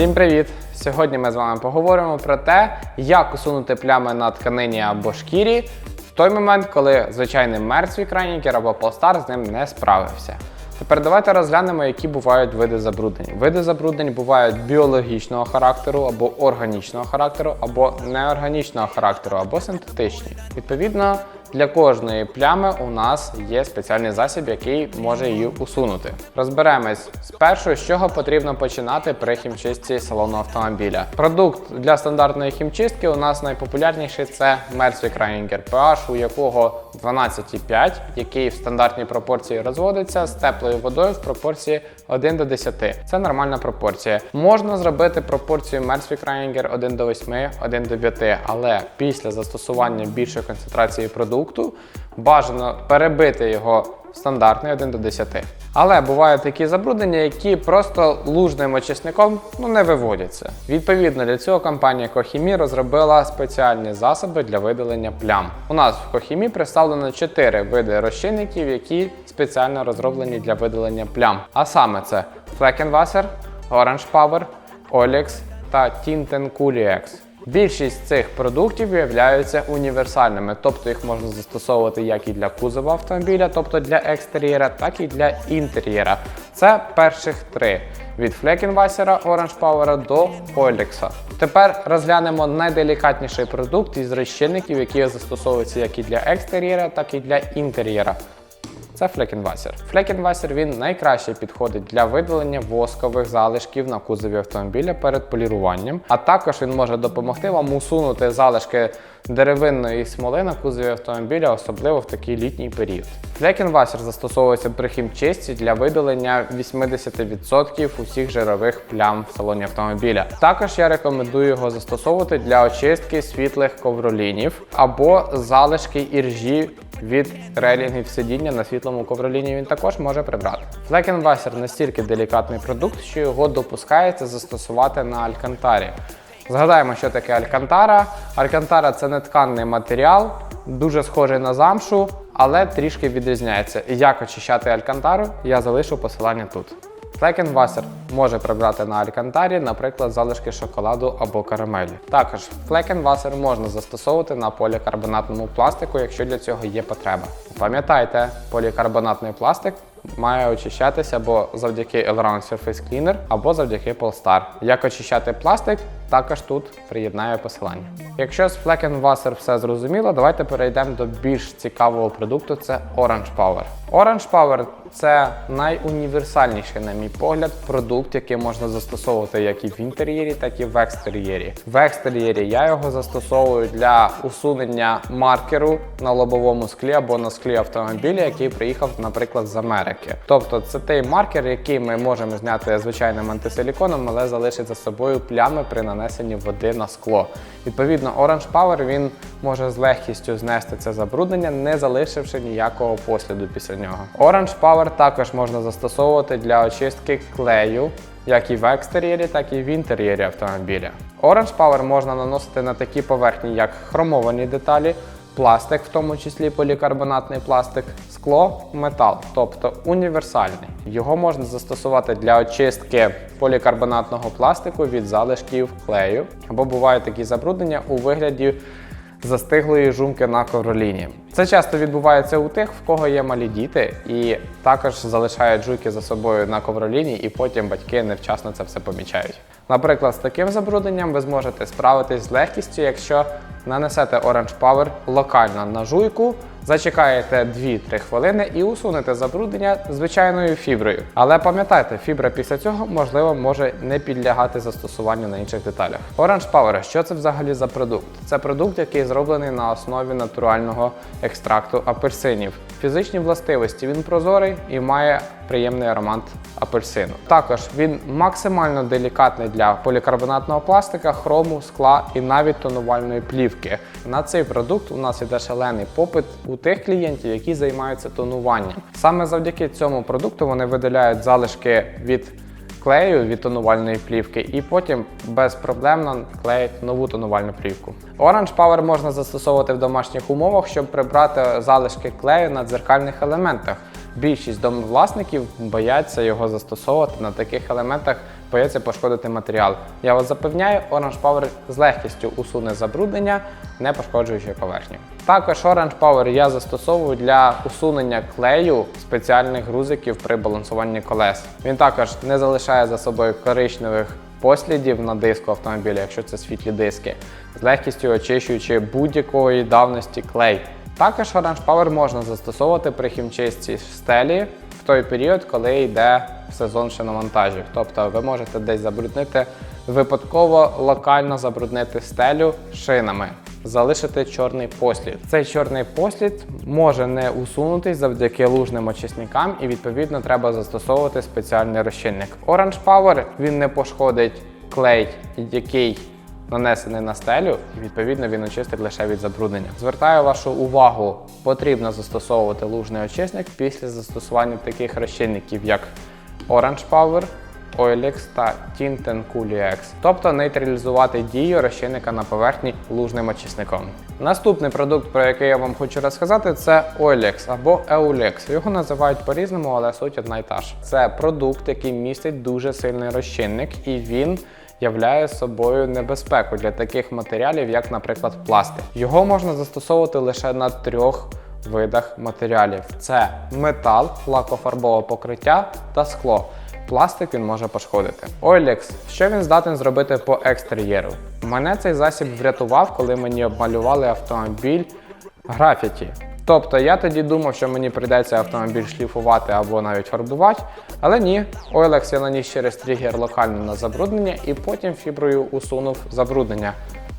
Всім привіт! Сьогодні ми з вами поговоримо про те, як усунути плями на тканині або шкірі в той момент, коли звичайний мертвий крайнікер або полстар з ним не справився. Тепер давайте розглянемо, які бувають види забруднень. Види забруднень бувають біологічного характеру або органічного характеру, або неорганічного характеру, або синтетичні. Відповідно, для кожної плями у нас є спеціальний засіб, який може її усунути. Розберемось спершу, з чого потрібно починати при хімчистці салону автомобіля. Продукт для стандартної хімчистки у нас найпопулярніший це Mercier Kraininger PH, у якого 12,5, який в стандартній пропорції розводиться з теплою водою в пропорції 1 до 10. Це нормальна пропорція. Можна зробити пропорцію Mercier Kraininger 1 до 8, 1 до 5, але після застосування більшої концентрації продукту бажано перебити його стандартний 1 до 10. Але бувають такі забруднення, які просто лужним очисником ну, не виводяться. Відповідно, для цього компанія Кохімі розробила спеціальні засоби для видалення плям. У нас в Кохімі представлено 4 види розчинників, які спеціально розроблені для видалення плям. А саме це Fleckenwasser, Orange Power, Olex та Tintencuriex. Більшість цих продуктів виявляються універсальними, тобто їх можна застосовувати як і для кузова автомобіля, тобто для екстер'єра, так і для інтер'єра. Це перших три від Fleckenwasser, Orange Power до Olex. Тепер розглянемо найделікатніший продукт із розчинників, які застосовуються як і для екстер'єра, так і для інтер'єра. Це Fleckenwasser. Fleckenwasser він найкраще підходить для видалення воскових залишків на кузові автомобіля перед поліруванням, а також він може допомогти вам усунути залишки деревинної смоли на кузові автомобіля, особливо в такий літній період. Fleckenwasser застосовується при хімчистці для видалення 80% усіх жирових плям в салоні автомобіля. Також я рекомендую його застосовувати для очистки світлих ковролінів або залишки іржі від релінгів сидіння на світлому ковроліні він також може прибрати. Флекенвасер настільки делікатний продукт, що його допускається застосувати на алькантарі. Згадаємо, що таке алькантара. Алькантара це нетканний матеріал, дуже схожий на замшу, але трішки відрізняється. І як очищати алькантару, я залишу посилання тут. Fleckenwasser може прибрати на алькантарі, наприклад, залишки шоколаду або карамелі. Також флекенвасер можна застосовувати на полікарбонатному пластику, якщо для цього є потреба. Пам'ятайте, полікарбонатний пластик має очищатися або завдяки Allround Surface Cleaner, або завдяки Polestar. Як очищати пластик, також тут приєднаю посилання. Якщо з Fleckenwasser все зрозуміло, давайте перейдемо до більш цікавого продукту це Orange Power. Orange Power це найуніверсальніший, на мій погляд, продукт, який можна застосовувати як і в інтер'єрі, так і в екстер'єрі. В екстер'єрі я його застосовую для усунення маркеру на лобовому склі або на склі автомобіля, який приїхав, наприклад, з Америки. Тобто це той маркер, який ми можемо зняти звичайним антисиліконом, але залишить за собою плями при нанесенні води на скло. Відповідно, Orange Power він може з легкістю знести це забруднення, не залишивши ніякого посліду після нього. Orange Power також можна застосовувати для очистки клею, як і в екстер'єрі, так і в інтер'єрі автомобіля. Orange Power можна наносити на такі поверхні, як хромовані деталі, пластик, в тому числі полікарбонатний пластик, скло, метал, тобто універсальний. Його можна застосувати для очистки полікарбонатного пластику від залишків клею, або бувають такі забруднення у вигляді застиглої жумки на ковроліні. Це часто відбувається у тих, в кого є малі діти, і також залишають жуйки за собою на ковроліні, і потім батьки невчасно це все помічають. Наприклад, з таким забрудненням ви зможете справитись з легкістю, якщо нанесете Orange Power локально на жуйку, зачекаєте 2-3 хвилини і усунете забруднення звичайною фіброю. Але пам'ятайте, фібра після цього можливо може не підлягати застосуванню на інших деталях. Orange Power, що це взагалі за продукт? Це продукт, який зроблений на основі натурального екстракту апельсинів. Фізичні властивості він прозорий і має приємний аромат апельсину. Також він максимально делікатний для полікарбонатного пластика, хрому, скла і навіть тонувальної плівки. На цей продукт у нас іде шалений попит у тих клієнтів, які займаються тонуванням. Саме завдяки цьому продукту вони видаляють залишки від клею від тонувальної плівки, і потім безпроблемно клеїть нову тонувальну плівку. Orange Power можна застосовувати в домашніх умовах, щоб прибрати залишки клею на дзеркальних елементах. Більшість домовласників бояться його застосовувати на таких елементах, бояться пошкодити матеріал. Я вас запевняю, Orange Power з легкістю усуне забруднення, не пошкоджуючи поверхню. Також Orange Power я застосовую для усунення клею спеціальних грузиків при балансуванні колес. Він також не залишає за собою коричневих послідів на диску автомобіля, якщо це світлі диски, з легкістю очищуючи будь-якої давності клей. Також Orange Power можна застосовувати при хімчистці стелі той період, коли йде сезон шиномонтажів. Тобто ви можете десь забруднити випадково локально забруднити стелю шинами, залишити чорний послід. Цей чорний послід може не усунутись завдяки лужним очисникам, і відповідно треба застосовувати спеціальний розчинник. Orange Power він не пошкодить клей, який нанесений на стелю, і відповідно він очистить лише від забруднення. Звертаю вашу увагу, потрібно застосовувати лужний очисник після застосування таких розчинників, як Orange Power, Oilex та Tinten Cooliex, тобто нейтралізувати дію розчинника на поверхні лужним очисником. Наступний продукт, про який я вам хочу розказати, це Oilex або Eulex. Його називають по-різному, але суть одна й та ж. Це продукт, який містить дуже сильний розчинник, і він являє собою небезпеку для таких матеріалів, як, наприклад, пластик. Його можна застосовувати лише на трьох видах матеріалів: це метал, лакофарбове покриття та скло. Пластик він може пошкодити. Ойлекс, що він здатен зробити по екстер'єру? Мене цей засіб врятував, коли мені обмалювали автомобіль графіті. Тобто я тоді думав, що мені прийдеться автомобіль шліфувати або навіть фарбувати, але ні, Ойлекс я наніс через тригер локально на забруднення і потім фіброю усунув забруднення.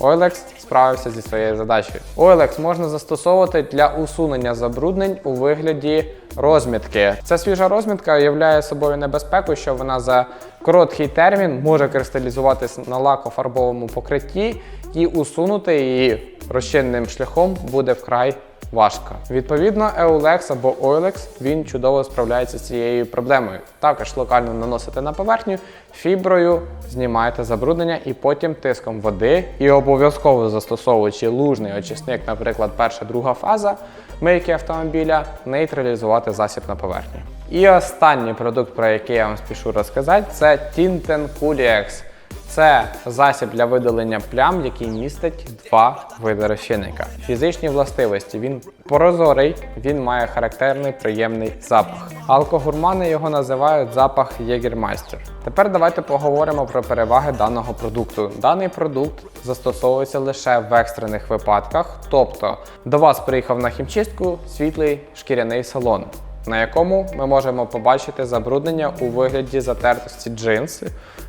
Ойлекс справився зі своєю задачею. Ойлекс можна застосовувати для усунення забруднень у вигляді розмітки. Ця свіжа розмітка являє собою небезпеку, що вона за короткий термін може кристалізуватись на лакофарбовому покритті і усунути її розчинним шляхом буде вкрай важко. Відповідно, Eulex або Oilex він чудово справляється з цією проблемою. Також локально наносите на поверхню, фіброю знімаєте забруднення і потім тиском води і обов'язково застосовуючи лужний очисник, наприклад, перша друга фаза мийки автомобіля, нейтралізувати засіб на поверхні. І останній продукт, про який я вам спішу розказати, це Tinten Cooliex. Це засіб для видалення плям, який містить два види розчинника. Фізичні властивості. Він прозорий, він має характерний приємний запах. Алкогурмани його називають запах Єгермайстер. Тепер давайте поговоримо про переваги даного продукту. Даний продукт застосовується лише в екстрених випадках, тобто до вас приїхав на хімчистку світлий шкіряний салон на якому ми можемо побачити забруднення у вигляді затертості джинси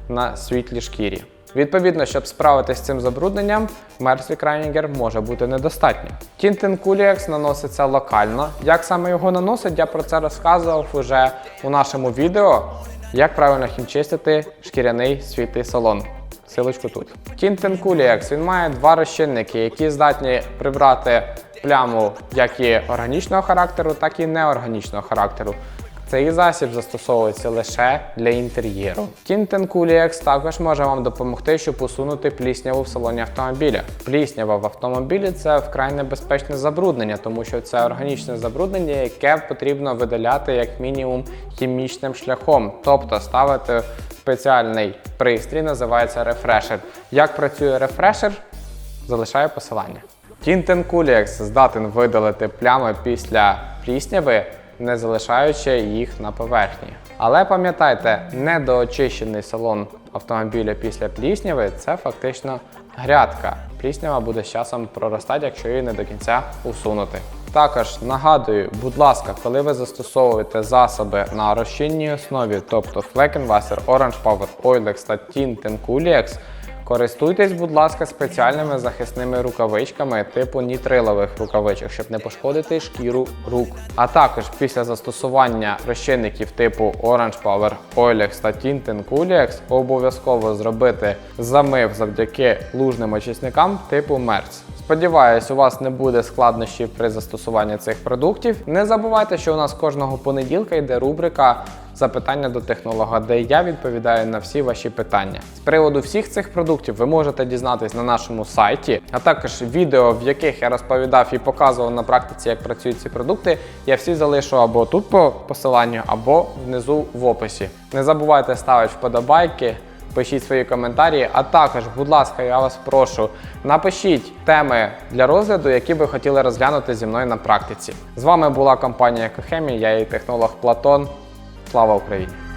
на світлій шкірі. Відповідно, щоб справитися з цим забрудненням, Мерсі Крайнігер може бути недостатньо. Тінтен Cooliex наноситься локально. Як саме його наносить, я про це розказував уже у нашому відео, як правильно хімчистити шкіряний світлий салон. Силочку тут. Tinten Cooliex, він має два розчинники, які здатні прибрати пляму як і органічного характеру, так і неорганічного характеру. Цей засіб застосовується лише для інтер'єру. Tinten Cooliex також може вам допомогти, щоб усунути плісняву в салоні автомобіля. Пліснява в автомобілі це вкрай небезпечне забруднення, тому що це органічне забруднення, яке потрібно видаляти як мінімум хімічним шляхом, тобто ставити спеціальний пристрій, називається рефрешер. Як працює рефрешер? Залишаю посилання. Tinten Cooliex здатен видалити плями після плісняви, не залишаючи їх на поверхні. Але пам'ятайте, недоочищений салон автомобіля після плісняви це фактично грядка. Пліснява буде з часом проростати, якщо її не до кінця усунути. Також нагадую, будь ласка, коли ви застосовуєте засоби на розчинній основі, тобто Fleckenwasser, Orange Power, Oilex та Tinten Cooliex, Користуйтесь, будь ласка, спеціальними захисними рукавичками типу нітрилових рукавичок, щоб не пошкодити шкіру рук. А також після застосування розчинників типу Orange Power, Oilex та Tinten Cooliex обов'язково зробити замив завдяки лужним очисникам типу Merz. Сподіваюсь, у вас не буде складнощів при застосуванні цих продуктів. Не забувайте, що у нас кожного понеділка йде рубрика запитання до технолога, де я відповідаю на всі ваші питання. З приводу всіх цих продуктів ви можете дізнатись на нашому сайті, а також відео, в яких я розповідав і показував на практиці, як працюють ці продукти. Я всі залишу або тут по посиланню, або внизу в описі. Не забувайте ставити вподобайки. Пишіть свої коментарі, а також, будь ласка, я вас прошу, напишіть теми для розгляду, які ви хотіли розглянути зі мною на практиці. З вами була компанія Екохемія, я її технолог Платон. Слава Україні!